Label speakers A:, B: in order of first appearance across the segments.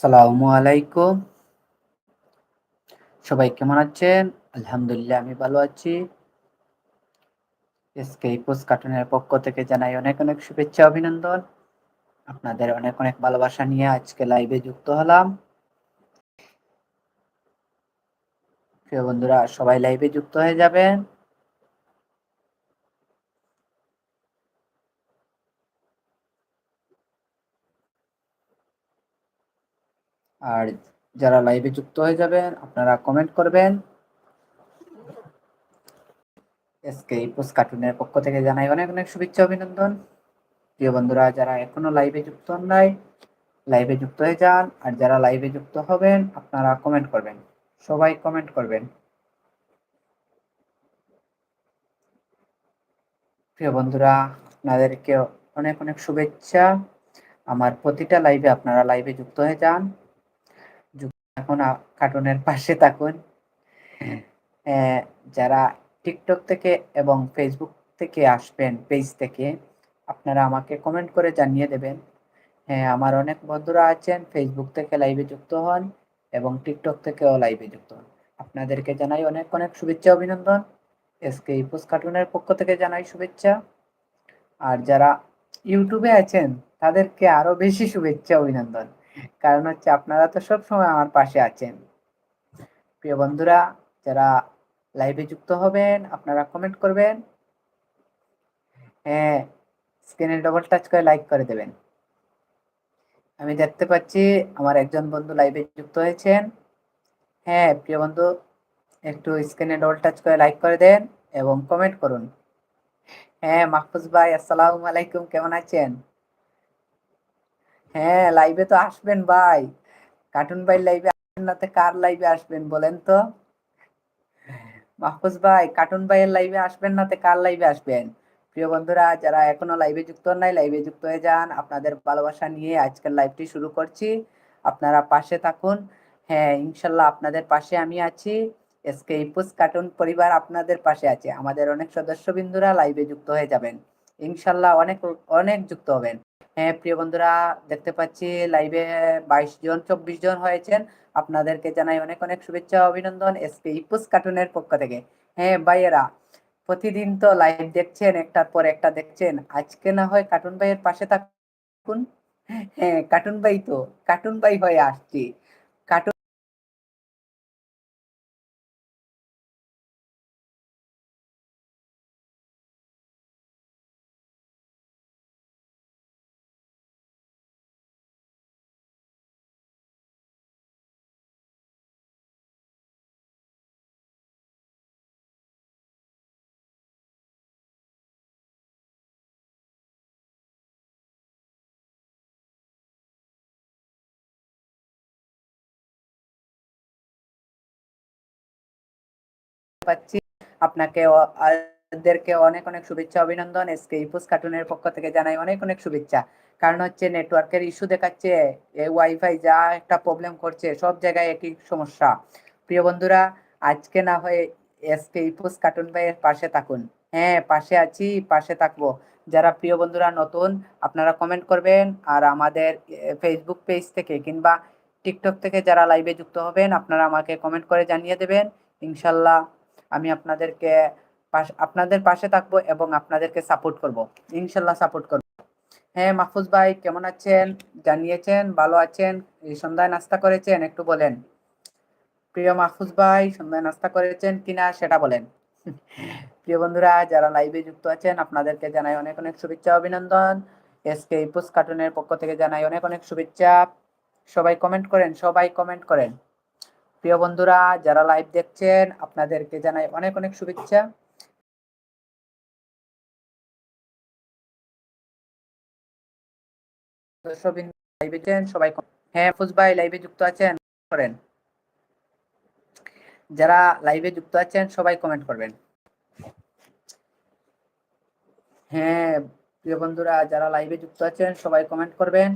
A: সালামু আলাইকুম। সবাই কেমন আছেন? আলহামদুলিল্লাহ, আমি ভালো আছি। এসকে পোস্ট কার্টুনের পক্ষ থেকে জানাই অনেক অনেক শুভেচ্ছা, অভিনন্দন। আপনাদের অনেক অনেক ভালোবাসা নিয়ে আজকে লাইভে যুক্ত হলাম। প্রিয় বন্ধুরা, সবাই লাইভে যুক্ত হয়ে যাবেন। আর যারা লাইভে যুক্ত হয়ে যাবেন, আপনারা কমেন্ট করবেন। এসকে পোস্ট কার্টুনের পক্ষ থেকে জানাই অনেক অনেক শুভেচ্ছা, অভিনন্দন। প্রিয় বন্ধুরা, যারা এখনও লাইভে যুক্ত হন নাই লাইভে যুক্ত হয়ে যান, আর যারা লাইভে যুক্ত হবেন, আপনারা কমেন্ট করবেন। সবাই কমেন্ট করবেন। প্রিয় বন্ধুরা আপনাদেরকে অনেক অনেক শুভেচ্ছা। আমার প্রতিটা লাইভে আপনারা লাইভে যুক্ত হয়ে যান। এখন কার্টুনের পাশে থাকুন। যারা টিকটক থেকে এবং ফেসবুক থেকে আসবেন পেজ থেকে আপনারা আমাকে কমেন্ট করে জানিয়ে দেবেন। হ্যাঁ আমার অনেক বন্ধুরা আছেন ফেসবুক থেকে লাইভে যুক্ত হন এবং টিকটক থেকেও লাইভে যুক্ত হন। আপনাদেরকে জানাই অনেক অনেক শুভেচ্ছা অভিনন্দন। এসকে ইপোস কার্টুনের পক্ষ থেকে জানাই শুভেচ্ছা। আর যারা ইউটিউবে আছেন তাদেরকে আরও বেশি শুভেচ্ছা অভিনন্দন। কারণ হচ্ছে আপনারা তো সব সময় আমার পাশে আছেন। প্রিয় বন্ধুরা, যারা লাইভে যুক্ত হবেন, আপনারা কমেন্ট করবেন। হ্যাঁ স্ক্রিনে ডবল টাচ করে লাইক করে দেবেন। আমি দেখতে পাচ্ছি আমার একজন বন্ধু লাইভে যুক্ত হয়েছেন। হ্যাঁ প্রিয় বন্ধু, একটু স্ক্রিনে ডবল টাচ করে লাইক করে দেন এবং কমেন্ট করুন। হ্যাঁ মাহফুজ ভাই, আসসালামু আলাইকুম, কেমন আছেন? হ্যাঁ লাইভে তো আসবেন ভাই। কার্টুন ভাই লাইভে আসবেন না কার লাইভে আসবেন বলেন তো? মাহফুজ ভাই কার্টুন ভাইয়ের লাইভে আসবেন না কার লাইভে আসবেন? প্রিয় বন্ধুরা, যারা এখনও লাইভে যুক্ত নাই লাইভে যুক্ত হয়ে যান। আপনাদের ভালোবাসা নিয়ে আজকের লাইভটি শুরু করছি। আপনারা পাশে থাকুন। হ্যাঁ ইনশাল্লাহ আপনাদের পাশে আমি আছি। এসকে ইপুস কার্টুন পরিবার আপনাদের পাশে আছে। আমাদের অনেক সদস্যবিন্দুরা লাইভে যুক্ত হয়ে যাবেন। ইনশাল্লাহ অনেক অনেক যুক্ত হবেন। হ্যাঁ প্রিয় বন্ধুরা, দেখতে পাচ্ছি লাইভে বাইশ জন, চব্বিশ জন হয়েছেন। আপনাদেরকে জানাই অনেক অনেক শুভেচ্ছা অভিনন্দন এসপি ইপুস কার্টুনের পক্ষ থেকে। হ্যাঁ ভাইয়েরা, প্রতিদিন তো লাইভ দেখছেন, একটার পর একটা দেখছেন। আজকে না হয় কার্টুন ভাইয়ের পাশে থাকুন। হ্যাঁ কার্টুন ভাই তো কার্টুন ভাই হয়ে আসছি। পাচ্ছি। আপনাকে দেরকে অনেক অনেক শুভেচ্ছা, অভিনন্দন। এসকে ইপুস কার্টুনের পক্ষ থেকে জানাই অনেক অনেক শুভেচ্ছা। কারণ হচ্ছে নেটওয়ার্কের ইস্যু দেখাচ্ছে ওয়াইফাই যা একটা প্রবলেম করছে, সব জায়গায় একই সমস্যা। প্রিয় বন্ধুরা, আজকে না হয়ে এসকে ইপুস কার্টুন ভাইয়ের পাশে থাকুন। হ্যাঁ পাশে আছি, পাশে থাকব। যারা প্রিয় বন্ধুরা নতুন, আপনারা কমেন্ট করবেন আর আমাদের ফেসবুক পেজ থেকে কিংবা টিকটক থেকে যারা লাইভে যুক্ত হবেন, আপনারা আমাকে কমেন্ট করে জানিয়ে দেবেন। ইনশাল্লাহ আমি আপনাদেরকে আপনাদের পাশে থাকব এবং আপনাদেরকে সাপোর্ট করব। ইনশাল্লাহ সাপোর্ট করব। হ্যাঁ মাহফুজ ভাই, কেমন আছেন? জানিয়েছেন, ভালো আছেন? সন্ধ্যায় নাস্তা করেছেন? একটু বলেন। প্রিয় মাহফুজ ভাই, সন্ধ্যায় নাস্তা করেছেন কিনা সেটা বলেন। প্রিয় বন্ধুরা, যারা লাইভে যুক্ত আছেন, আপনাদেরকে জানাই অনেক অনেক শুভেচ্ছা, অভিনন্দন। এসকে ইপুস কার্টুনের পক্ষ থেকে জানাই অনেক অনেক শুভেচ্ছা। সবাই কমেন্ট করেন, সবাই কমেন্ট করেন। প্রিয় বন্ধুরা, যারা লাইভ দেখছেন, আপনাদেরকে জানাই অনেক অনেক শুভেচ্ছা। সবাই হ্যাঁ ফুজ ভাই লাইভে যুক্ত আছেন, করেন। যারা লাইভে যুক্ত আছেন, সবাই কমেন্ট করবেন। হ্যাঁ প্রিয় বন্ধুরা, যারা লাইভে যুক্ত আছেন, সবাই কমেন্ট করবেন।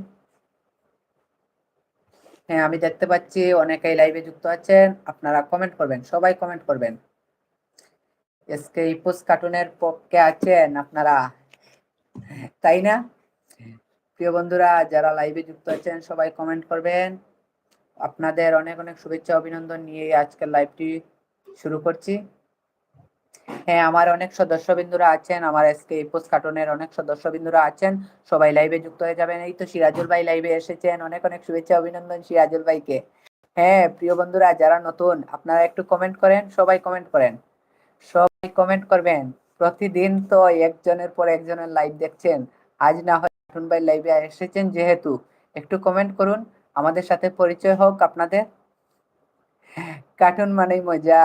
A: হ্যাঁ আমি দেখতে পাচ্ছি অনেকেই লাইভে যুক্ত আছেন। আপনারা কমেন্ট করবেন, সবাই কমেন্ট করবেন। এসকে ইপুস কার্টুনের পক্ষে আছেন আপনারা। তাই না? প্রিয় বন্ধুরা, যারা লাইভে যুক্ত আছেন, সবাই কমেন্ট করবেন। আপনাদের অনেক অনেক শুভেচ্ছা, অভিনন্দন নিয়ে আজকের লাইভটি শুরু করছি। হ্যাঁ আমার অনেক সদস্যবিন্দুরা আছেন, আমার এসকে পোস্ট কার্টুনের অনেক সদস্যবিন্দুরা আছেন। সবাই লাইভে যুক্ত হয়ে যাবেন। এই তো সিরাজুল ভাই লাইভে এসেছেন। অনেক অনেক শুভেচ্ছা, অভিনন্দন সিরাজুল ভাইকে। হ্যাঁ প্রিয় বন্ধুরা, যারা নতুন, আপনারা একটু কমেন্ট করেন, সবাই কমেন্ট করেন। সবাই কমেন্ট করবেন। প্রতিদিন তো একজনের পর একজনের লাইভ দেখছেন। আজ না হয় কার্টুন ভাই লাইভে এসেছেন যেহেতু। একটু কমেন্ট করুন। আমাদের সাথে পরিচয় হোক আপনাদের। কার্টুন মানেই মজা।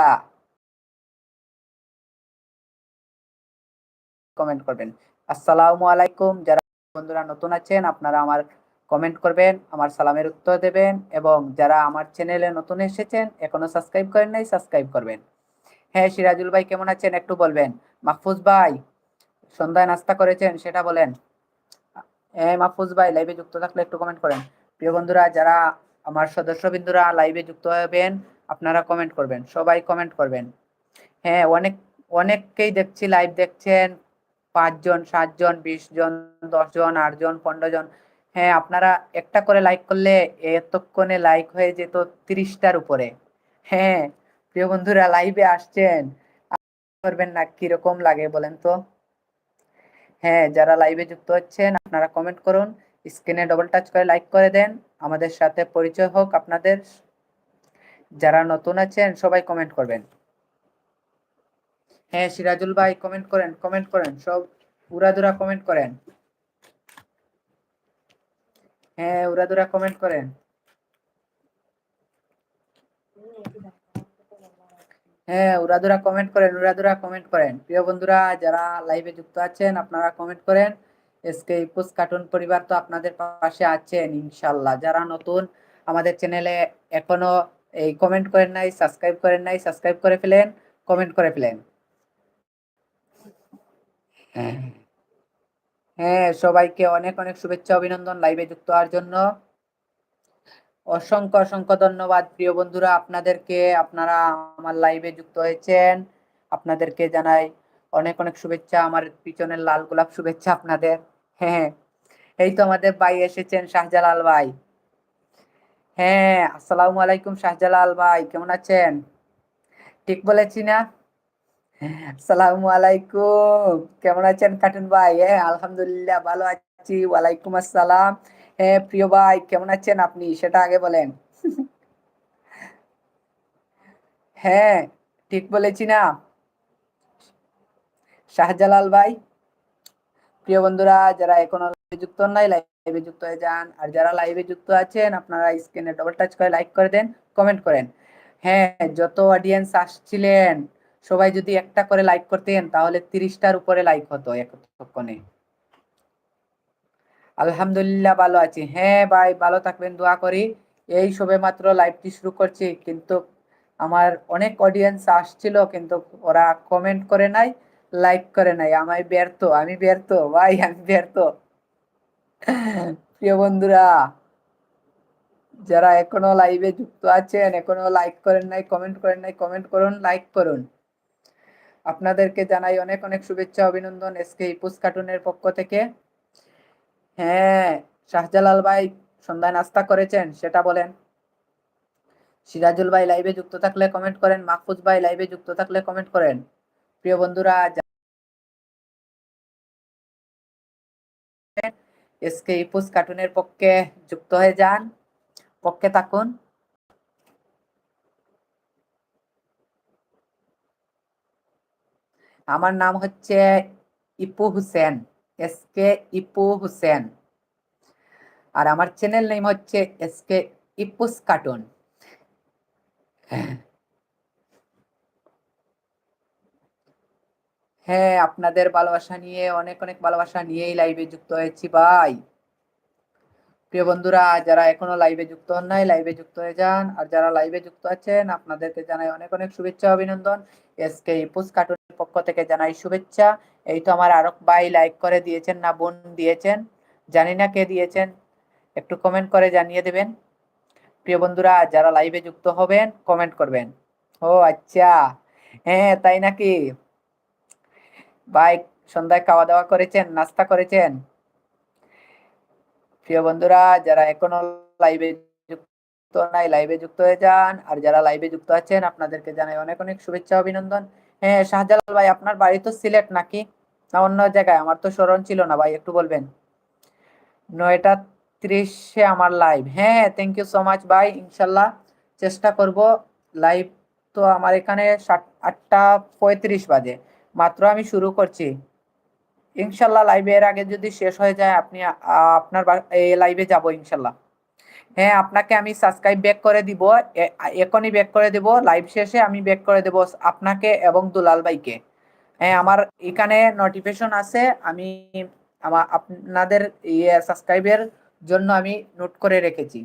A: কমেন্ট করবেন। আসসালামু আলাইকুম। যারা বন্ধুরা নতুন আছেন, আপনারা আমার কমেন্ট করবেন, আমার সালামের উত্তর দেবেন এবং যারা আমার চ্যানেলে নতুন এসেছেন, এখনও সাবস্ক্রাইব করেন নাই সাবস্ক্রাইব করবেন। হ্যাঁ সিরাজুল ভাই কেমন আছেন? একটু বলবেন। মাহফুজ ভাই, সন্ধ্যায় নাস্তা করেছেন, সেটা বলেন। হ্যাঁ মাহফুজ ভাই লাইভে যুক্ত থাকলে একটু কমেন্ট করেন। প্রিয় বন্ধুরা, যারা আমার সদস্যবিন্দুরা লাইভে যুক্ত হবেন, আপনারা কমেন্ট করবেন, সবাই কমেন্ট করবেন। হ্যাঁ অনেক, অনেককেই দেখছি লাইভ দেখছেন পাঁচজন, সাতজন বিশ জন দশ জন আট জন পনেরো জন হ্যাঁ আপনারা একটা করে লাইক করলে এতক্ষণে লাইক হয়ে যেত তিরিশটার উপরে। হ্যাঁ প্রিয় বন্ধুরা লাইভে আসছেন। করবেন না, কীরকম লাগে বলেন তো? হ্যাঁ যারা লাইভে যুক্ত হচ্ছেন, আপনারা কমেন্ট করুন স্ক্রিনে ডবল টাচ করে লাইক করে দেন, আমাদের সাথে পরিচয় হোক আপনাদের। যারা নতুন আছেন, সবাই কমেন্ট করবেন। হ্যাঁ সিরাজুল ভাই কমেন্ট করেন কমেন্ট করেন, সব উড়াদুরা কমেন্ট করেন। হ্যাঁ উড়াদুরা কমেন্ট করেন। হ্যাঁ উড়াদুরা কমেন্ট করেন উড়াদুরা কমেন্ট করেন। প্রিয় বন্ধুরা, যারা লাইভে যুক্ত আছেন, আপনারা কমেন্ট করেন। এসকে ইপুস কার্টুন পরিবার তো আপনাদের পাশে আছেন ইনশাল্লাহ যারা নতুন, আমাদের চ্যানেলে এখনও এই কমেন্ট করেন নাই সাবস্ক্রাইব করেন নাই সাবস্ক্রাইব করে ফেলেন কমেন্ট করে ফেলেন। হ্যাঁ। সবাইকে অনেক অনেক শুভেচ্ছা, অভিনন্দন লাইভে যুক্ত হওয়ার জন্য। অসংখ্য অসংখ্য ধন্যবাদ, প্রিয় বন্ধুরা, আপনাদেরকে, আপনারা আমার লাইভে যুক্ত হয়েছেন। আপনাদেরকে জানাই অনেক অনেক শুভেচ্ছা, আমার পিছনের লাল গোলাপ শুভেচ্ছা আপনাদের। হ্যাঁ এই তো আমাদের ভাই এসেছেন, শাহজালাল ভাই। হ্যাঁ আসসালামু আলাইকুম, শাহজালাল ভাই, কেমন আছেন? ঠিক বলেছি না? আলাইকুম কেমন আছেন কার্টুন ভাই? হ্যাঁ আলহামদুলিল্লাহ, ভালো আছি। ওয়ালাইকুম আসসালাম। হ্যাঁ প্রিয় ভাই, কেমন আছেন আপনি? সেটা আগে বলেন। হ্যাঁ ঠিক বলেছি না। শাহজালাল ভাই, প্রিয় বন্ধুরা, যারা এখনও যুক্ত নাই লাইভে যুক্ত হয়ে যান। আর যারা লাইভে যুক্ত আছেন, আপনারা স্ক্রিনে ডবল টাচ করে লাইক করে দেন কমেন্ট করেন। হ্যাঁ যত অডিয়েন্স আসছিলেন সবাই যদি একটা করে লাইক করতেন তাহলে তিরিশটার উপরে লাইক হতো এতক্ষণে। আলহামদুলিল্লাহ ভালো আছি। হ্যাঁ ভাই, ভালো থাকবেন, দোয়া করি। এই সবে মাত্র লাইভটি শুরু করছি, কিন্তু আমার অনেক অডিয়েন্স আসছিল, কিন্তু ওরা কমেন্ট করে নাই লাইক করে নাই। আমায় ব্যর্থ, আমি ব্যর্থ, ভাই, আমি ব্যর্থ। প্রিয় বন্ধুরা, যারা এখনও লাইভে যুক্ত আছেন, এখনও লাইক করেন নাই কমেন্ট করেন নাই কমেন্ট করুন লাইক করুন। আপনাদেরকে জানাই অনেক অনেক শুভেচ্ছা, অভিনন্দন এসকে ইপুস কার্টুনের পক্ষ থেকে। হ্যাঁ শাহজালাল ভাই সন্ধ্যায় নাস্তা করেছেন, সেটা বলেন। সিরাজুল ভাই লাইভে যুক্ত থাকলে কমেন্ট করেন, মাহফুজ ভাই লাইভে যুক্ত থাকলে কমেন্ট করেন। প্রিয় বন্ধুরা এসকে ইপুস কার্টুনের পক্ষে যুক্ত হয়ে যান, পক্ষে থাকুন। আমার নাম হচ্ছে ইপু হুসেন, এস কে ইপু হুসেন। আর আমার চ্যানেল নেম হচ্ছে এস কে ইপুস কার্টুন। হ্যাঁ আপনাদের ভালোবাসা নিয়ে, অনেক অনেক ভালোবাসা নিয়েই লাইভে যুক্ত হয়েছি ভাই। প্রিয় বন্ধুরা, যারা এখনও লাইভে যুক্ত হন নাই লাইভে যুক্ত হয়ে যান। আর যারা লাইভে যুক্ত আছেন, আপনাদেরকে জানাই অনেক অনেক শুভেচ্ছা, অভিনন্দন। এসকে ইপুস কার্টুনের পক্ষ থেকে জানাই শুভেচ্ছা। এই তো আমার আরক ভাই লাইক করে দিয়েছেন না বোন দিয়েছেন। জানি না কে দিয়েছেন। একটু কমেন্ট করে জানিয়ে দেবেন। প্রিয় বন্ধুরা, যারা লাইভে যুক্ত হবেন কমেন্ট করবেন। ও আচ্ছা। হ্যাঁ তাই নাকি? ভাই, সন্ধ্যায় খাওয়া দাওয়া করেছেন, নাস্তা করেছেন? প্রিয় বন্ধুরা, যারা এখনও লাইভে যুক্ত নাই লাইভে যুক্ত হয়ে যান। আর যারা লাইভে যুক্ত আছেন, আপনাদেরকে জানাই অনেক অনেক শুভেচ্ছা, অভিনন্দন। হ্যাঁ শাহজালাল ভাই, আপনার বাড়ি তো সিলেট নাকি? না, অন্য জায়গায়। আমার তো স্মরণ ছিল না ভাই, একটু বলবেন। নয়টা ত্রিশে আমার লাইভ হ্যাঁ থ্যাংক ইউ সো মাচ ভাই, ইনশাল্লাহ চেষ্টা করব। লাইভ তো আমার এখানে আটটা পঁয়ত্রিশ বাজে। মাত্র আমি শুরু করছি। ইনশাল্লাহ লাইভে এর আগে যদি শেষ হয়ে যায়, আপনি আপনার এই লাইভে যাব ইনশাল্লাহ। হ্যাঁ আপনাকে আমি সাবস্ক্রাইব ব্যাক করে দিব। এখনই ব্যাক করে দেব। লাইভ শেষে আমি ব্যাক করে দেব আপনাকে এবং দুলাল ভাইকে। হ্যাঁ আমার এখানে নোটিফিকেশন আছে। আমি আমার আপনাদের ইয়ে সাবস্ক্রাইবের জন্য আমি নোট করে রেখেছি।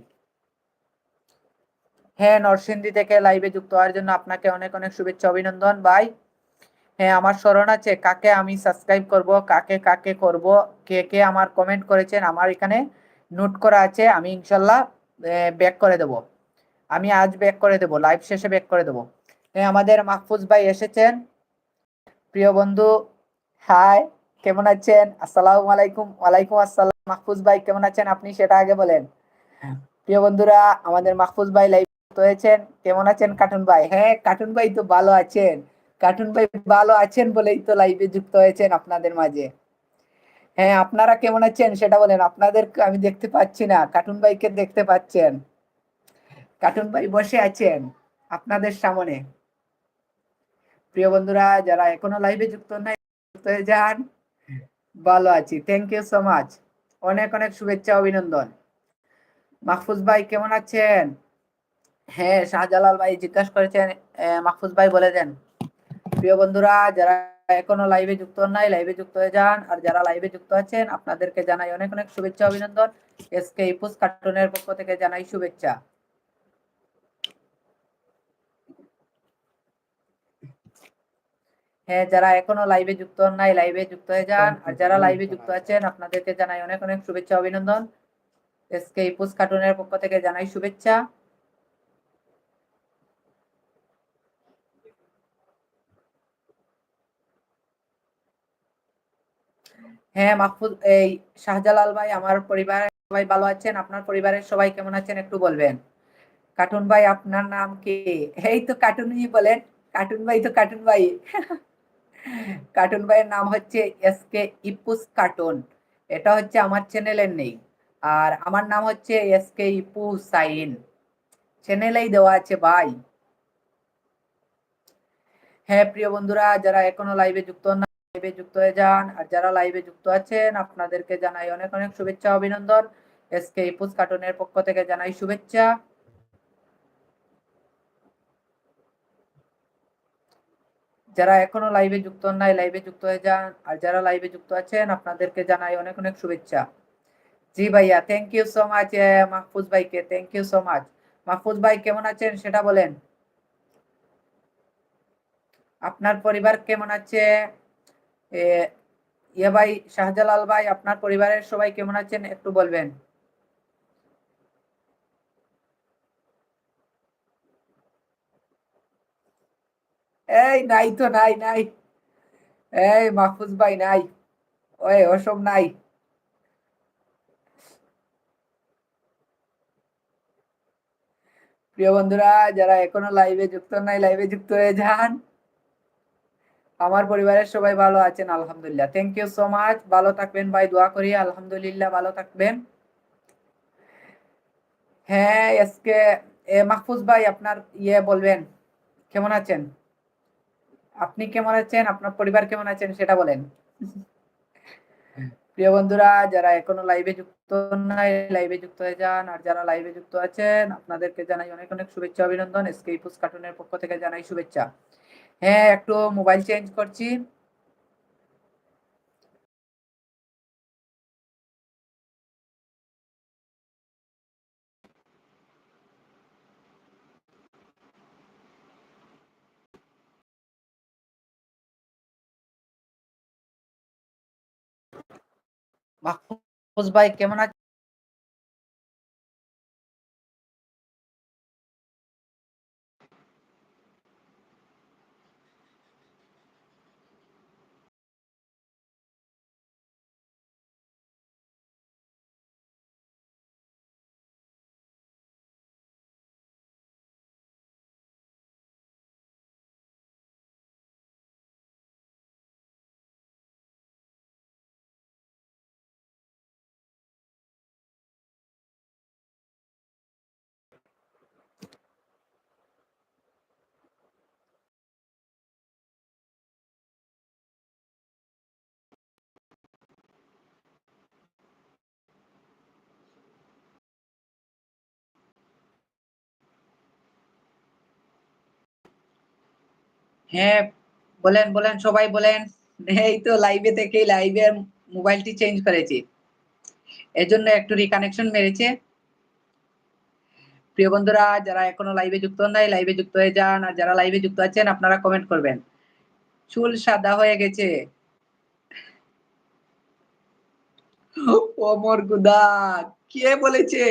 A: হ্যাঁ নরসিংদী থেকে লাইভে যুক্ত হওয়ার জন্য আপনাকে অনেক অনেক শুভেচ্ছা, অভিনন্দন ভাই। হ্যাঁ আমার স্মরণ আছে কাকে আমি সাবস্ক্রাইব করব, কাকে কাকে করব, কে কে আমার কমেন্ট করেছেন, আমার এখানে নোট করা আছে। আমি ইনশাল্লাহ ব্যাক করে দেব। আমি আজ ব্যাক করে দেব লাইভ শেষে ব্যাক করে দেব। হ্যাঁ আমাদের মাহফুজ ভাই এসেছেন। প্রিয় বন্ধু হাই কেমন আছেন? আসসালামু আলাইকুম ওয়ালাইকুম আসসালাম। মাহফুজ ভাই কেমন আছেন? আপনি সেটা আগে বলেন। প্রিয় বন্ধুরা আমাদের মাহফুজ ভাই লাইভ হয়েছেন। কেমন আছেন কার্টুন ভাই? হ্যাঁ কার্টুন ভাই তো ভালো আছেন। কার্টুন ভাই ভালো আছেন বলেই তো লাইভে যুক্ত হয়েছেন আপনাদের মাঝে। হ্যাঁ আপনারা কেমন আছেন? সেটা বলেন। আপনাদের আমি দেখতে পাচ্ছি না। কার্টুন ভাইকে দেখতে পাচ্ছেন। কার্টুন ভাই বসে আছেন আপনাদের সামনে। প্রিয় বন্ধুরা, যারা এখনও লাইভে যুক্ত নাই, যুক্ত হয়ে যান। ভালো আছি। থ্যাংক ইউ সো মাচ অনেক অনেক শুভেচ্ছা, অভিনন্দন। মাহফুজ ভাই, কেমন আছেন? হ্যাঁ শাহজালাল ভাই জিজ্ঞাসা করেছেন মাহফুজ ভাই বলে দেন। প্রিয় বন্ধুরা, যারা এখনও লাইভে যুক্ত নাই লাইভে যুক্ত হয়ে যান। আর যারা লাইভে যুক্ত আছেন, আপনাদেরকে জানাই অনেক অনেক শুভেচ্ছা, অভিনন্দন। এসকে ইপুস কার্টুনের পক্ষ থেকে জানাই শুভেচ্ছা। হ্যাঁ যারা এখনও লাইভে যুক্ত নাই লাইভে যুক্ত হয়ে যান। আর যারা লাইভে যুক্ত আছেন, আপনাদেরকে জানাই অনেক অনেক শুভেচ্ছা, অভিনন্দন। এসকে ইপুস কার্টুনের পক্ষ থেকে জানাই শুভেচ্ছা। হ্যাঁ মাহফুজ, এই শাহজালাল ভাই আমার পরিবারের সবাই ভালো আছেন। আপনার পরিবারের সবাই কেমন আছেন একটু বলবেন? কার্টুন ভাই, আপনার নাম কি? এই তো কার্টুনই বলেন। কার্টুন ভাই তো কার্টুন ভাই। কার্টুন ভাইয়ের নাম হচ্ছে এস কে ইপুস কার্টুন। এটা হচ্ছে আমার চ্যানেলের নেই। আর আমার নাম হচ্ছে এস কে ইপু সাইন চ্যানেলেই দেওয়া আছে ভাই। হ্যাঁ প্রিয় বন্ধুরা, যারা এখনও লাইভে যুক্ত না লাইভে যুক্ত হয়ে যান। আর যারা লাইভে যুক্ত আছেন, আপনাদেরকে জানাই অনেক অনেক শুভেচ্ছা, অভিনন্দন। এস কে ইপুস কার্টুনের পক্ষ থেকে জানাই শুভেচ্ছা। যারা এখনও লাইভে যুক্ত নাই লাইভে যুক্ত হয়ে যান। আর যারা লাইভে যুক্ত আছেন, আপনাদেরকে জানাই অনেক অনেক শুভেচ্ছা। জি ভাইয়া thank you so much Mahfuz ভাইকে thank you so much Mahfuz ভাই, কেমন আছেন? সেটা বলেন। আপনার পরিবার কেমন আছে? ইয়ে ভাই, শাহজালাল ভাই, আপনার পরিবারের সবাই কেমন আছেন? একটু বলবেন। এই, নাই তো, নাই নাই। এই, মাহফুজ ভাই, নাই। ওই ওসব নাই। প্রিয় বন্ধুরা, যারা এখনও লাইভে যুক্ত নাই লাইভে যুক্ত হয়ে যান। আমার পরিবারের সবাই ভালো আছেন আলহামদুলিল্লাহ। থ্যাংক ইউ সো মাচ ভালো থাকবেন ভাই দোয়া করি আলহামদুলিল্লাহ ভালো থাকবেন। হ্যাঁ এসকে মাহফুজ ভাই আপনার ইয়ে বলবেন। কেমন আছেন? আপনি কেমন আছেন? আপনার পরিবার কেমন আছেন? সেটা বলেন। প্রিয় বন্ধুরা যারা এখনও লাইভে যুক্ত নাই লাইভে যুক্ত হয়ে যান। আর যারা লাইভে যুক্ত আছেন আপনাদেরকে জানাই অনেক অনেক শুভেচ্ছা অভিনন্দন। স্কেপুস কার্টুনের পক্ষ থেকে জানাই শুভেচ্ছা। হ্যাঁ একটু মোবাইল চেঞ্জ করছি। মাহফুজ ভাই কেমন আছেন? হ্যাঁ বলেন বলেন, সবাই বলেন। এই তো লাইভে থেকেই লাইভে মোবাইলটি চেঞ্জ করেছি। এজন্য একটু রিকানেকশন মেরেছে। প্রিয় বন্ধুরা, যারা এখনও লাইভে যুক্ত নাই লাইভে যুক্ত হয়ে যান। আর যারা লাইভে যুক্ত আছেন, আপনারা কমেন্ট করবেন। চুল সাদা হয়ে গেছে। অমর গুদা, কে বলেছে?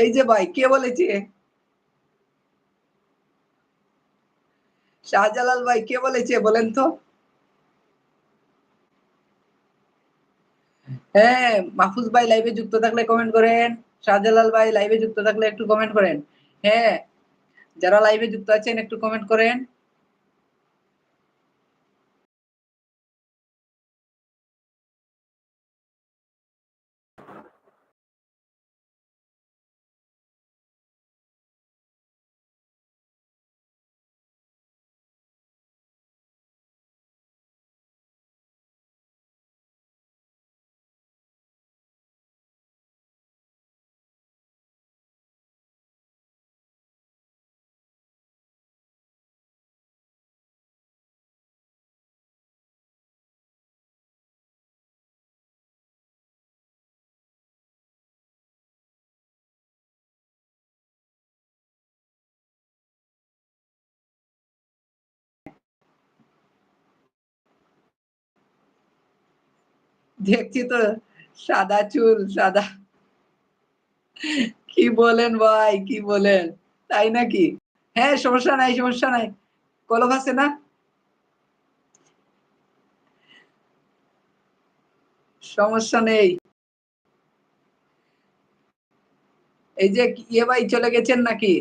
A: এই যে ভাই, কে বলেছে? শাহজালাল ভাই, কে বলেছে বলেন তো? হ্যাঁ মাহফুজ ভাই লাইভে যুক্ত থাকলে কমেন্ট করেন। শাহজালাল ভাই লাইভে যুক্ত থাকলে একটু কমেন্ট করেন। হ্যাঁ যারা লাইভে যুক্ত আছেন একটু কমেন্ট করেন। দেখছি তো, সাদা চুল, সাদা। কি বলেন ভাই, কি বলেন? তাই নাকি? হ্যাঁ সমস্যা নাই সমস্যা নাই। কলম আছে না? সমস্যা নেই। এই যে ইয়ে ভাই চলে গেছেন নাকি?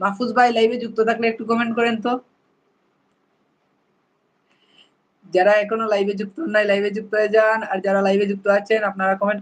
A: মাহফুজ ভাই লাইভে যুক্ত থাকলে একটু কমেন্ট করেন তো। যারা এখনও লাইভে যুক্ত নাই লাইভে যুক্ত হয়ে যান। আর যারা লাইভে যুক্ত আছেন, আপনারা কমেন্ট